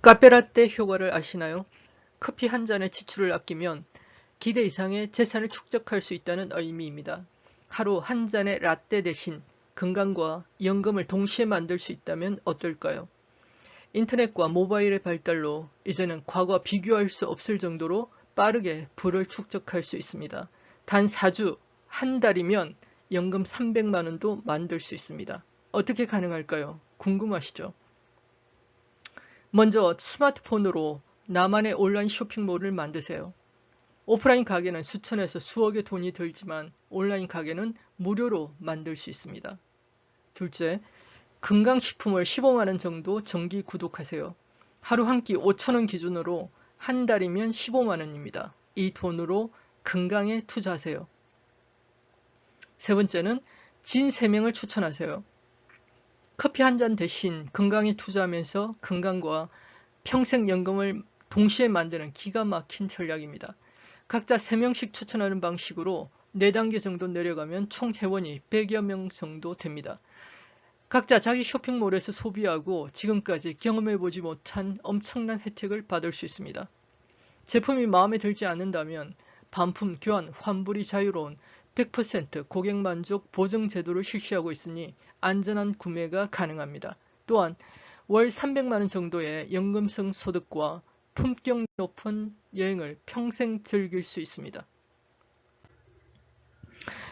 카페라떼 효과를 아시나요? 커피 한 잔의 지출을 아끼면 기대 이상의 재산을 축적할 수 있다는 의미입니다. 하루 한 잔의 라떼 대신 건강과 연금을 동시에 만들 수 있다면 어떨까요? 인터넷과 모바일의 발달로 이제는 과거와 비교할 수 없을 정도로 빠르게 부를 축적할 수 있습니다. 단 4주, 한 달이면 연금 300만 원도 만들 수 있습니다. 어떻게 가능할까요? 궁금하시죠? 먼저 스마트폰으로 나만의 온라인 쇼핑몰을 만드세요. 오프라인 가게는 수천에서 수억의 돈이 들지만 온라인 가게는 무료로 만들 수 있습니다. 둘째, 건강식품을 15만원 정도 정기 구독하세요. 하루 한 끼 5천원 기준으로 한 달이면 15만원입니다. 이 돈으로 건강에 투자하세요. 세 번째는 진 3명을 추천하세요. 커피 한 잔 대신 건강에 투자하면서 건강과 평생연금을 동시에 만드는 기가 막힌 전략입니다. 각자 3명씩 추천하는 방식으로 4단계 정도 내려가면 총 회원이 100여 명 정도 됩니다. 각자 자기 쇼핑몰에서 소비하고 지금까지 경험해보지 못한 엄청난 혜택을 받을 수 있습니다. 제품이 마음에 들지 않는다면 반품, 교환, 환불이 자유로운 100% 고객 만족 보증 제도를 실시하고 있으니 안전한 구매가 가능합니다. 또한 월 300만원 정도의 연금성 소득과 품격 높은 여행을 평생 즐길 수 있습니다.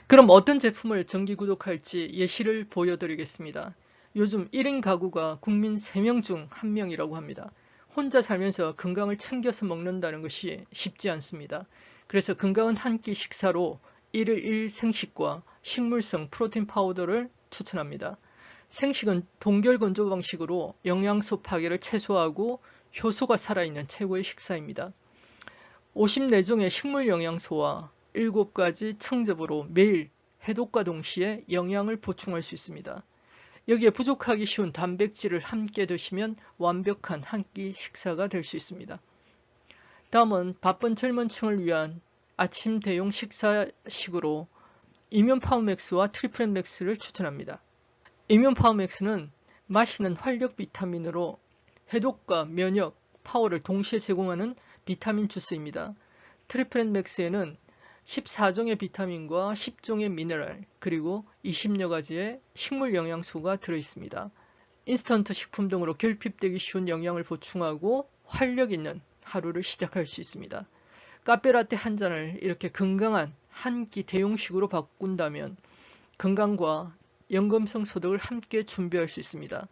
그럼 어떤 제품을 정기 구독할지 예시를 보여드리겠습니다. 요즘 1인 가구가 국민 3명 중 1명이라고 합니다. 혼자 살면서 건강을 챙겨서 먹는다는 것이 쉽지 않습니다. 그래서 건강한 한 끼 식사로 1일 1 생식과 식물성 프로틴 파우더를 추천합니다. 생식은 동결 건조 방식으로 영양소 파괴를 최소화하고 효소가 살아있는 최고의 식사입니다. 54종의 식물 영양소와 7가지 청즙으로 매일 해독과 동시에 영양을 보충할 수 있습니다. 여기에 부족하기 쉬운 단백질을 함께 드시면 완벽한 한 끼 식사가 될 수 있습니다. 다음은 바쁜 젊은 층을 위한 아침 대용 식사식으로 이면 파워맥스와 트리플 맥스를 추천합니다. 이면 파워맥스는 마시는 활력 비타민으로 해독과 면역, 파워를 동시에 제공하는 비타민 주스입니다. 트리플 맥스에는 14종의 비타민과 10종의 미네랄, 그리고 20여 가지의 식물 영양소가 들어있습니다. 인스턴트 식품 등으로 결핍되기 쉬운 영양을 보충하고 활력 있는 하루를 시작할 수 있습니다. 카페라떼 한 잔을 이렇게 건강한 한 끼 대용식으로 바꾼다면 건강과 연금성 소득을 함께 준비할 수 있습니다.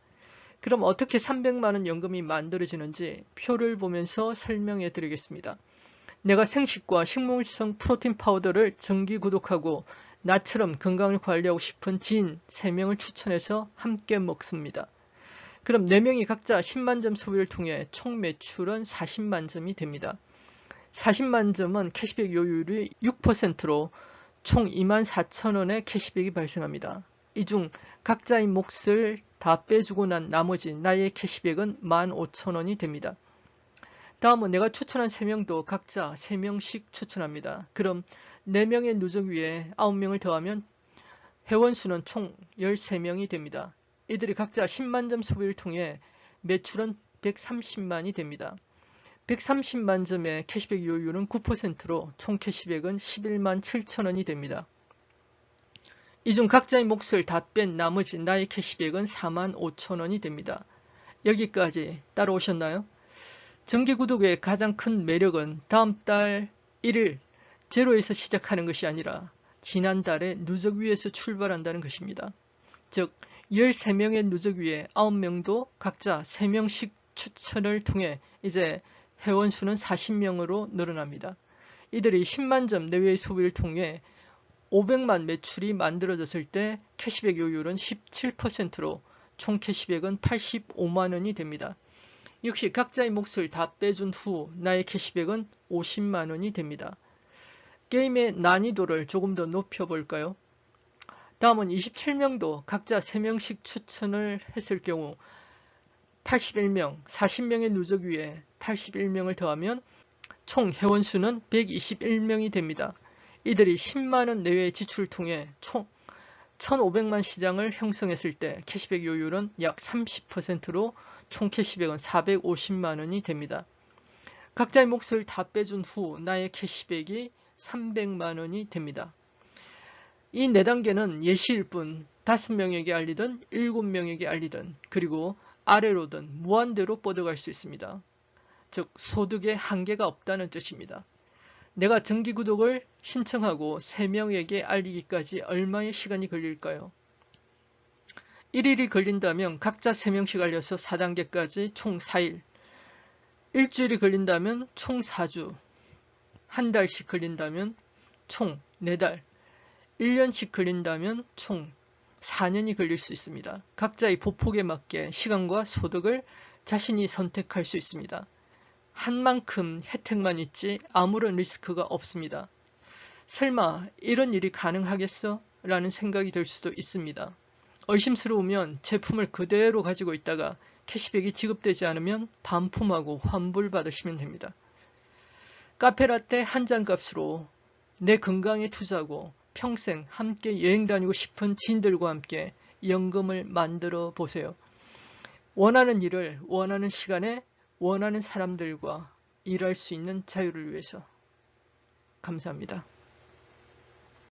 그럼 어떻게 300만원 연금이 만들어지는지 표를 보면서 설명해 드리겠습니다. 내가 생식과 식물성 프로틴 파우더를 정기 구독하고 나처럼 건강을 관리하고 싶은 지인 3명을 추천해서 함께 먹습니다. 그럼 4명이 각자 10만 점 소비를 통해 총 매출은 40만 점이 됩니다. 40만 점은 캐시백 요율이 6%로 총 2만 4천 원의 캐시백이 발생합니다. 이 중 각자의 몫을 다 빼주고 난 나머지 나의 캐시백은 15,000원이 됩니다. 다음은 내가 추천한 3명도 각자 3명씩 추천합니다. 그럼 4명의 누적 위에 9명을 더하면 회원수는 총 13명이 됩니다. 이들이 각자 10만 점 소비를 통해 매출은 130만이 됩니다. 130만 점의 캐시백 요율은 9%로 총 캐시백은 11만 7천원이 됩니다. 이 중 각자의 몫을 다 뺀 나머지 나의 캐시백은 4만 5천원이 됩니다. 여기까지 따라오셨나요? 정기구독의 가장 큰 매력은 다음 달 1일 제로에서 시작하는 것이 아니라 지난달에 누적 위에서 출발한다는 것입니다. 즉 13명의 누적 위에 9명도 각자 3명씩 추천을 통해 이제 회원 수는 40명으로 늘어납니다. 이들이 10만 점 내외의 소비를 통해 500만 매출이 만들어졌을 때 캐시백 요율은 17%로 총 캐시백은 85만 원이 됩니다. 역시 각자의 몫을 다 빼준 후 나의 캐시백은 50만 원이 됩니다. 게임의 난이도를 조금 더 높여볼까요? 다음은 27명도 각자 3명씩 추천을 했을 경우 81명, 40명의 누적 위에 81명을 더하면 총 회원수는 121명이 됩니다. 이들이 10만원 내외의 지출을 통해 총 1,500만 시장을 형성했을 때 캐시백 요율은 약 30%로 총 캐시백은 450만 원이 됩니다. 각자의 몫을 다 빼준 후 나의 캐시백이 300만 원이 됩니다. 이 4단계는 예시일 뿐 5명에게 알리든 7명에게 알리든 그리고 아래로든 무한대로 뻗어갈 수 있습니다. 즉 소득에 한계가 없다는 뜻입니다. 내가 정기구독을 신청하고 3명에게 알리기까지 얼마의 시간이 걸릴까요? 1일이 걸린다면 각자 3명씩 알려서 4단계까지 총 4일 일주일이 걸린다면 총 4주 한 달씩 걸린다면 총 4달 1년씩 걸린다면 총 4년이 걸릴 수 있습니다. 각자의 보폭에 맞게 시간과 소득을 자신이 선택할 수 있습니다. 한 만큼 혜택만 있지 아무런 리스크가 없습니다. 설마 이런 일이 가능하겠어? 라는 생각이 들 수도 있습니다. 의심스러우면 제품을 그대로 가지고 있다가 캐시백이 지급되지 않으면 반품하고 환불받으시면 됩니다. 카페라떼 한 잔 값으로 내 건강에 투자하고 평생 함께 여행 다니고 싶은 지인들과 함께 연금을 만들어 보세요. 원하는 일을 원하는 시간에 원하는 사람들과 일할 수 있는 자유를 위해서 감사합니다.